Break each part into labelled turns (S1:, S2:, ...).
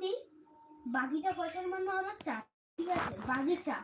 S1: মোটামুটি বাগিচা পয়সার মানে হলো চা ঠিক আছে? বাগিচা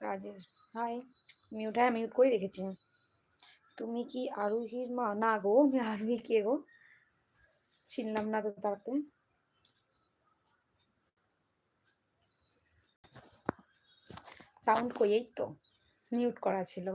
S2: রাজেশ হাই মিউট হ্যাঁ মিউট করে রেখেছি। তুমি কি আরোহীর মা? না গো, আমি আরোহী কে গো? চিনলাম না তো তাকে। সাউন্ড কই? এই তো মিউট করা ছিল।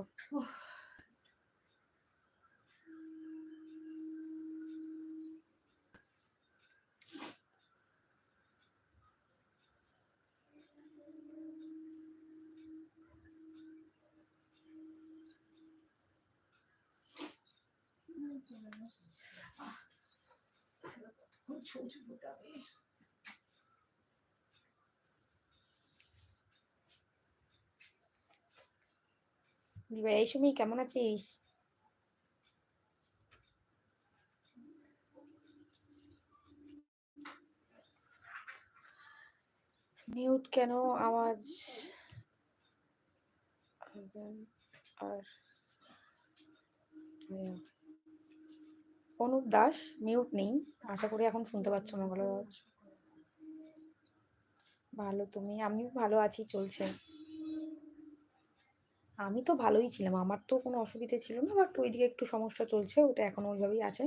S2: দিবা এই সময় কেমন আছিস মিউট কেন আওয়াজ আর। অনুপ দাস মিউট নেই। আশা করি এখন শুনতে পাচ্ছ আমার ভালো তুমি, আমিও ভালো আছি, চলছে। আমি তো ভালোই ছিলাম, আমার তো কোনো অসুবিধে ছিল না বাট ওইদিকে একটু সমস্যা চলছে, ওটা এখনও ওইভাবেই আছে।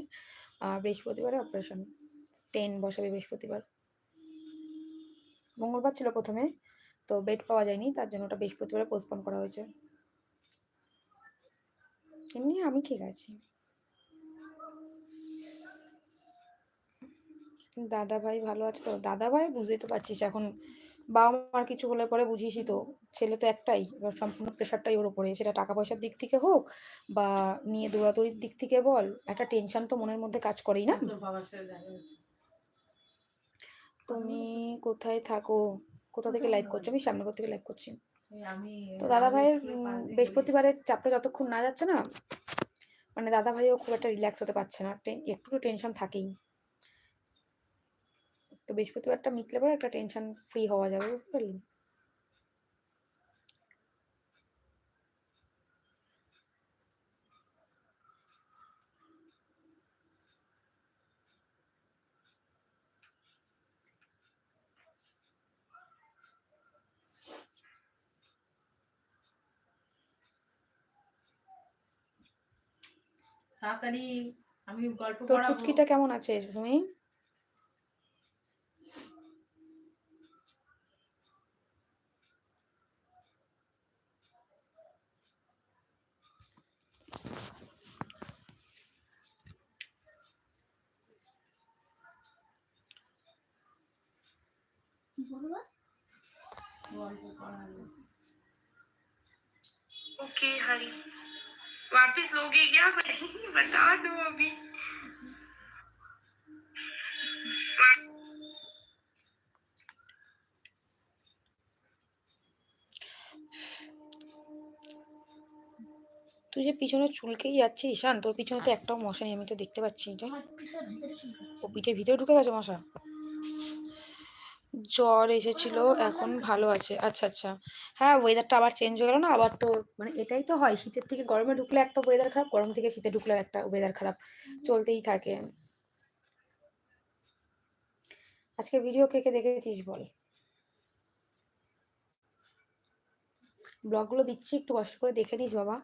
S2: আর বৃহস্পতিবারে অপারেশন টেন বসাবে বৃহস্পতিবার। মঙ্গলবার ছিল প্রথমে, তো বেড পাওয়া যায়নি, তার জন্য ওটা বৃহস্পতিবারে পোস্টপন করা হয়েছে। এমনি আমি ঠিক আছি। দাদা ভাই ভালো আছে তো? দাদা ভাই বুঝতেই তো পারছিস এখন। বাবা মার কিছু হলে পরে বুঝিসই তো। ছেলে তো একটাই এবার সম্পূর্ণ প্রেশারটাই ওর উপরে। সেটা টাকা পয়সার দিক থেকে হোক বা নিয়ে দৌড়াদৌড়ির দিক থেকে বল একটা টেনশন তো মনের মধ্যে কাজ করেই না। তুমি কোথায় থাকো? কোথা থেকে লাইভ করছ? আমি শ্যামনগর থেকে লাইভ করছি। তো দাদা ভাইয়ের বৃহস্পতিবারের চাপটা যতক্ষণ না যাচ্ছে না মানে দাদা ভাইও খুব একটা রিল্যাক্স হতে পারছে না। একটু টেনশন থাকেই। তো বৃহস্পতিবারটা মিটলে পরে একটা টেনশন ফ্রি হওয়া যাবে বুঝতে পারলি?
S3: তাড়াতাড়ি আমি গল্প পড়াবো।
S2: তোর কেমন আছে সুমি?
S4: ओके हरी वापस लोगे क्या बता दो अभी
S2: তুই যে পিছনে চুলকেই যাচ্ছিস ঈশান তোর পিছনে তো একটাও মশা নেই আমি তো দেখতে পাচ্ছি এটা
S1: আমার পিঠের ভিতরে চুল
S2: ও পিঠের ভিতরে ঢুকে গেছে মশা জ্বর এসেছিল, এখন ভালো আছে। আচ্ছা আচ্ছা। হ্যাঁ ওয়েদারটা আবার চেঞ্জ হয়ে গেল না? আবার তো মানে এটাই তো হয়, শীতের থেকে গরমে ঢুকলে একটা ওয়েদার খারাপ, গরম থেকে শীতে ঢুকলে একটা ওয়েদার খারাপ। চলতেই থাকে। আজকে ভিডিও কে কে দেখেছিস বল? ব্লগগুলো দিচ্ছি, একটু কষ্ট করে দেখে নিস বাবা।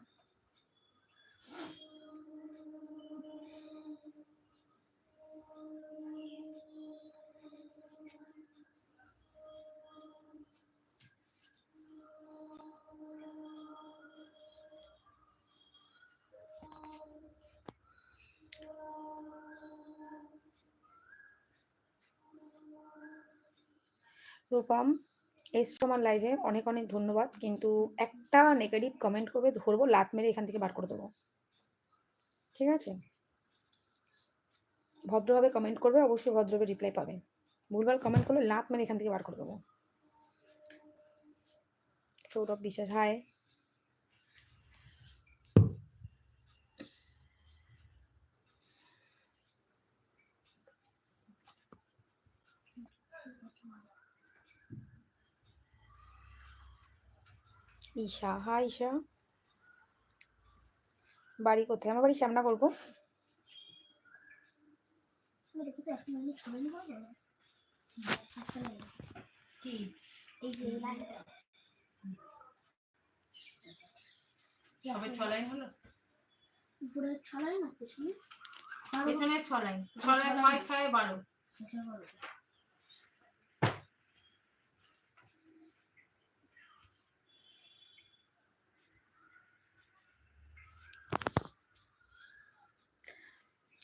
S2: রূপম এসছো আমার লাইভে অনেক অনেক ধন্যবাদ। কিন্তু একটা নেগেটিভ কমেন্ট করবে, ধরবো লাত মেরে এখান থেকে বার করে দেবো। ঠিক আছে? ভদ্রভাবে কমেন্ট করবে, অবশ্যই ভদ্রভাবে রিপ্লাই পাবে। ভুলভাল কমেন্ট করলে লাত মেরে এখান থেকে বার করে দেবো। সৌরভ বিশ্বাস হায় ঈশা। হাই ঈশা। বাড়ি কোথায়? আমার বাড়ি শ্যামনা করব।
S1: দেখি তো এখন ছয় ছড়ে নিবো
S3: কি
S1: এই যে লাইনটা
S3: সবে ছ লাইন হলো
S1: উপরে ছড়াই না পেছনে
S3: পেছনে ছ লাইন ছ লাইন ছয় ছয় বারো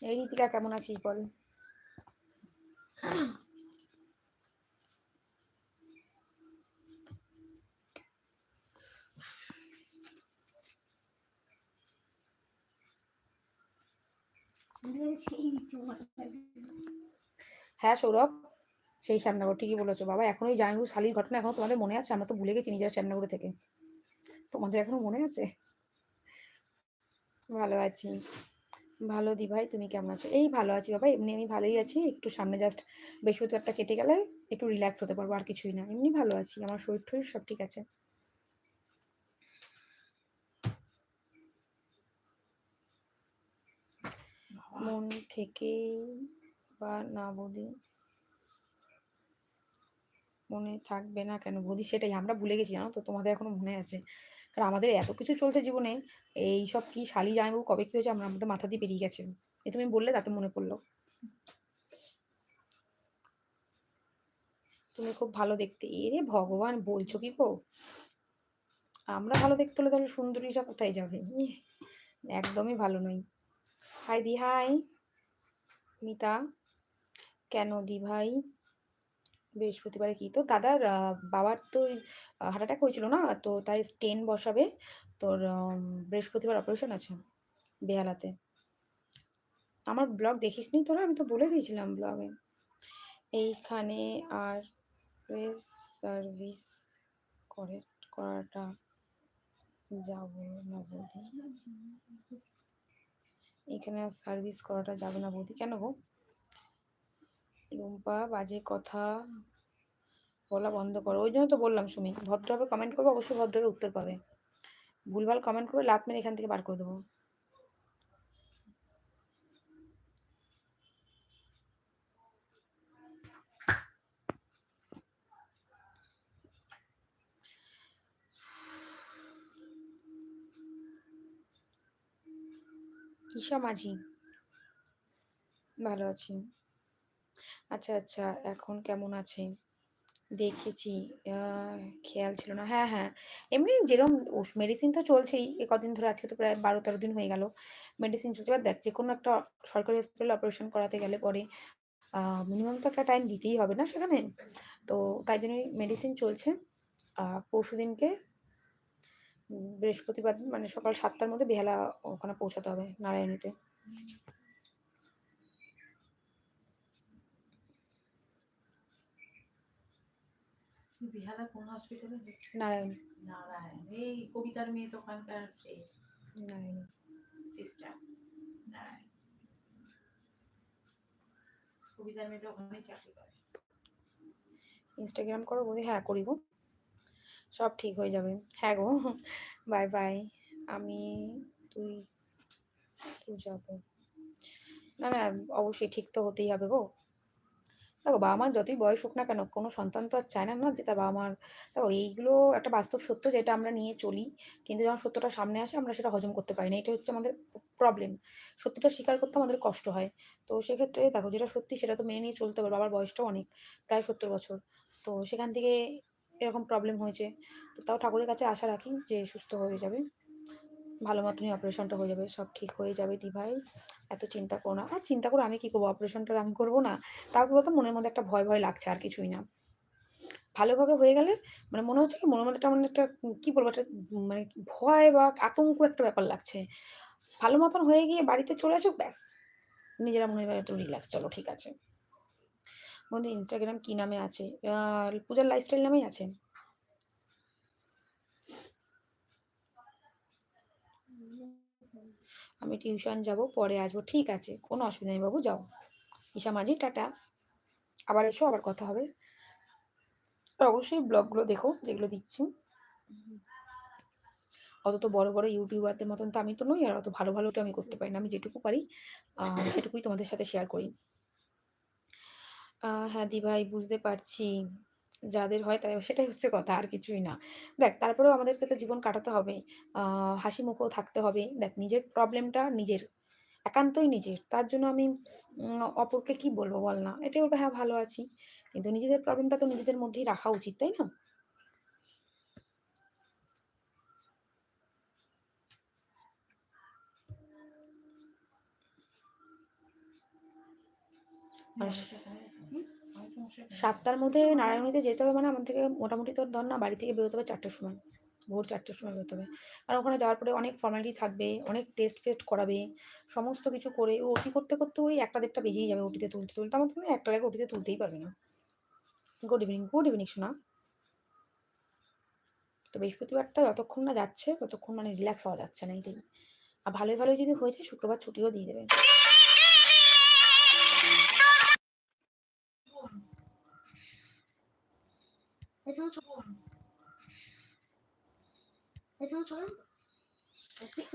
S2: এই রীতিকা কেমন আছিস বল? হ্যাঁ সৌরভ, সেই শ্যামনগর, ঠিকই বলেছ বাবা। এখন ওই জামাইবু শালির ঘটনা এখনও তোমাদের মনে আছে? আমরা তো ভুলে গেছি নিজেরা শ্যামনগরে থেকে। তোমাদের এখনও মনে আছে? ভালো আছি। ভালো দি ভাই তুমি কেমন আছো? এই ভালো আছি বাবা এমনি আমি ভালোই আছি। একটু সামনে জাস্ট বৃহস্পতিবারটা কেটে গেলে একটু রিল্যাক্স হতে পারব আর কিছুই না। এমনি ভালো আছি আমার শরীর টরীর সব ঠিক আছে। মন থেকে বা না বলি মনে থাকবে না কেন? বৌদি সেটাই আমরা ভুলে গেছি জানো তো? তোমাদের এখনও মনে আছে। কারণ আমাদের এত কিছু চলছে জীবনে, এই সব কি শালি জামাইবু কবে কি হয়েছে আমরা আমাদের মাথা দিয়ে বেরিয়ে গেছে। এ তুমি বললে তাতে মনে পড়ল। তুমি খুব ভালো দেখতে। এরে ভগবান, বলছো কি গো? আমরা ভালো দেখতে হলে তাহলে সুন্দরীরা কোথায় যাবে? একদমই ভালো নই। হাই দি হাই মিতা। কেন দি ভাই বৃহস্পতিবারে কি? তো দাদার বাবার তো হার্ট অ্যাটাক হয়েছিল না? তো তাই স্টেন বসাবে। তোর বৃহস্পতিবার অপারেশন আছে বেহালাতে। আমার ব্লগ দেখিস নি তোরা? আমি তো বলে দিয়েছিলাম ব্লগে এইখানে আর সার্ভিস করে, করাটা যাব না বৌদি। এখানে সার্ভিস করাটা যাবে না বৌদি। কেন গো? রুম্পা বাজে কথা বলা বন্ধ করো। ওই জন্য তো বললাম, সুমি, ভদ্রভাবে কমেন্ট করবে, অবশ্যই ভদ্রভাবে উত্তর পাবে। ভুলভাল কমেন্ট করবে, লাভ মেরে এখান থেকে বার করে দেবো। ঈশা মাঝি, ভালো আছি। আচ্ছা আচ্ছা এখন কেমন আছে দেখেছি খেয়াল ছিল না। হ্যাঁ হ্যাঁ এমনি যেরকম মেডিসিন তো চলছেই, এ কদিন ধরে আজকে তো প্রায় বারো তেরো দিন হয়ে গেল। মেডিসিন চলছে, এবার দেখ যে কোনো একটা সরকারি হসপিটালে অপারেশন করাতে গেলে পরে মিনিমাম তো একটা টাইম দিতেই হবে না সেখানে? তো তাই জন্যই মেডিসিন চলছে। পরশু দিনকে বৃহস্পতিবার মানে সকাল সাতটার মধ্যে বেহালা ওখানে পৌঁছাতে হবে, নারায়ণীতে।
S3: বিহারা কোন হসপিটালে
S2: নারায়ণী।
S3: নারায়ণ। এই কবিতার মেয়ে তো ওখানকার
S2: নারায়ণী।
S3: সিস্টার নারায়ণ। কবিতার মেয়েটা ওখানেই চাকরি করে।
S2: ইনস্টাগ্রাম করো বলি হ্যাঁ করি গো সব ঠিক হয়ে যাবে। হ্যাঁ গো বাই বাই আমি তুই তুই যাব। না না অবশ্যই ঠিক তো হতেই হবে গো। দেখো বাবা মার যতই বয়স হোক না কেন, কোনো সন্তান তো আর চায় না না যে তার বাবা মার, দেখো এইগুলো একটা বাস্তব সত্য যেটা আমরা নিয়ে চলি, কিন্তু যখন সত্যটা সামনে আসে আমরা সেটা হজম করতে পারি না এটা হচ্ছে আমাদের প্রবলেম সত্যিটা স্বীকার করতে আমাদের কষ্ট হয়। তো সেক্ষেত্রে দেখো যেটা সত্যি সেটা তো মেনে নিয়ে চলতে হবে বাবার বয়সটাও অনেক, প্রায় সত্তর বছর। তো সেখান থেকে এরকম প্রবলেম হয়েছে। তো তাও ঠাকুরের কাছে আশা রাখি যে সুস্থ হয়ে যাবে। ভালো মতনই অপারেশনটা হয়ে যাবে, সব ঠিক হয়ে যাবে দি ভাই এত চিন্তা করো না। আর চিন্তা করো, আমি কি করব? অপারেশনটা আমি করব না? তাও বলতো? মনের মধ্যে একটা ভয় ভয় লাগছে আর কিছুই না। ভালোভাবে হয়ে গেলে মানে মনে হচ্ছে কি, মনের মধ্যে একটা মানে একটা, কী বলব? একটা মানে ভয় বা আতঙ্ক একটা ব্যাপার লাগছে। ভালো মতন হয়ে গিয়ে বাড়িতে চলে আসুক, ব্যাস। নিজেরা মনে হয় একটু রিল্যাক্স চলো ঠিক আছে। বন্ধু ইনস্টাগ্রাম কী নামে আছে? পূজার লাইফস্টাইল নামেই আছে। আমি টিউশন যাব, পরে আসব। ঠিক আছে, কোনো অসুবিধা নেই বাবু, যাও। ঈশা মাঝি, টাটা। আবার এসো, আবার কথা হবে। অবশ্যই ব্লগগুলো দেখো, যেগুলো দিচ্ছি অত তো বড় বড় ইউটিউবারদের মতন তো আমি তো নই, আর অত ভালো ভালোটা আমি করতে পারি না। আমি যেটুকু পারি সেটুকুই তোমাদের সাথে শেয়ার করি। হ্যাঁ দি ভাই বুঝতে পারছি। যাদের হয় তাই সেটাই হচ্ছে কথা আর কিছুই না। দেখ তারপরেও আমাদেরকে তো জীবন কাটাতে হবে। হাসি মুখেও থাকতে হবে। দেখ নিজের প্রবলেমটা নিজের একান্তই নিজের। তার জন্য আমি অপরকে কি বলব বল না? এটাই ওটা হ্যাঁ ভালো আছি। কিন্তু নিজেদের প্রবলেমটা তো নিজেদের মধ্যেই রাখা উচিত তাই না? আর সাতটার মধ্যে নারায়ণীতে যেতে হবে মানে আমাদেরকে মোটামুটি তোর ধর না বাড়ি থেকে বেরোতে হবে চারটের সময়। ভোর চারটের সময় বেরোতে হবে। কারণ ওখানে যাওয়ার পরে অনেক ফর্মালিটি থাকবে, অনেক টেস্ট ফেস্ট করাবে, সমস্ত কিছু করে ও ওটি করতে করতে ওই একটা দেড়টা বেজেই যাবে ওটিতে তুলতে তুলতে। আমার মনে হয় আগে ওটিতে তুলতেই পারবে না। গুড ইভিনিং গুড ইভিনিং শোনা তো বৃহস্পতিবারটা যতক্ষণ না যাচ্ছে, ততক্ষণ মানে রিল্যাক্স হওয়া যাচ্ছে না এটাই আর ভালোই ভালোই যদি হয়ে যায়, শুক্রবার ছুটিও দিয়ে দেবে।
S1: পেছনে চলো পেছনে চলো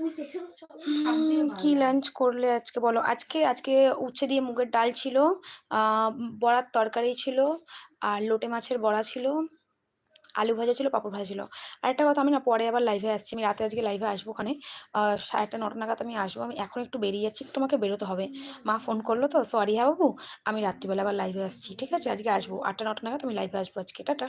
S1: ওই পেছনে
S2: কি লাঞ্চ করলে আজকে বলো? আজকে আজকে উচ্ছে দিয়ে মুগের ডাল ছিল বড়ার তরকারি ছিল আর লোটে মাছের বড়া ছিল আলু ভাজা ছিল পাঁপড় ভাজা ছিল। আর একটা কথা আমি না পরে আবার লাইভে আসছি। আমি রাতে আজকে লাইভে আসব ওখানে। সাড়ে আটটা নটা নাগাদ আমি আসব। আমি এখন একটু বেরিয়ে যাচ্ছি আমাকে বেরোতে হবে। মা ফোন করল তো সরি হ্যাঁ বাবু আমি রাত্রিবেলা আবার লাইভে আসছি ঠিক আছে? আজকে আসব। আটটা নটা নাগাদ আমি লাইভে আসব আজকে। টাটা।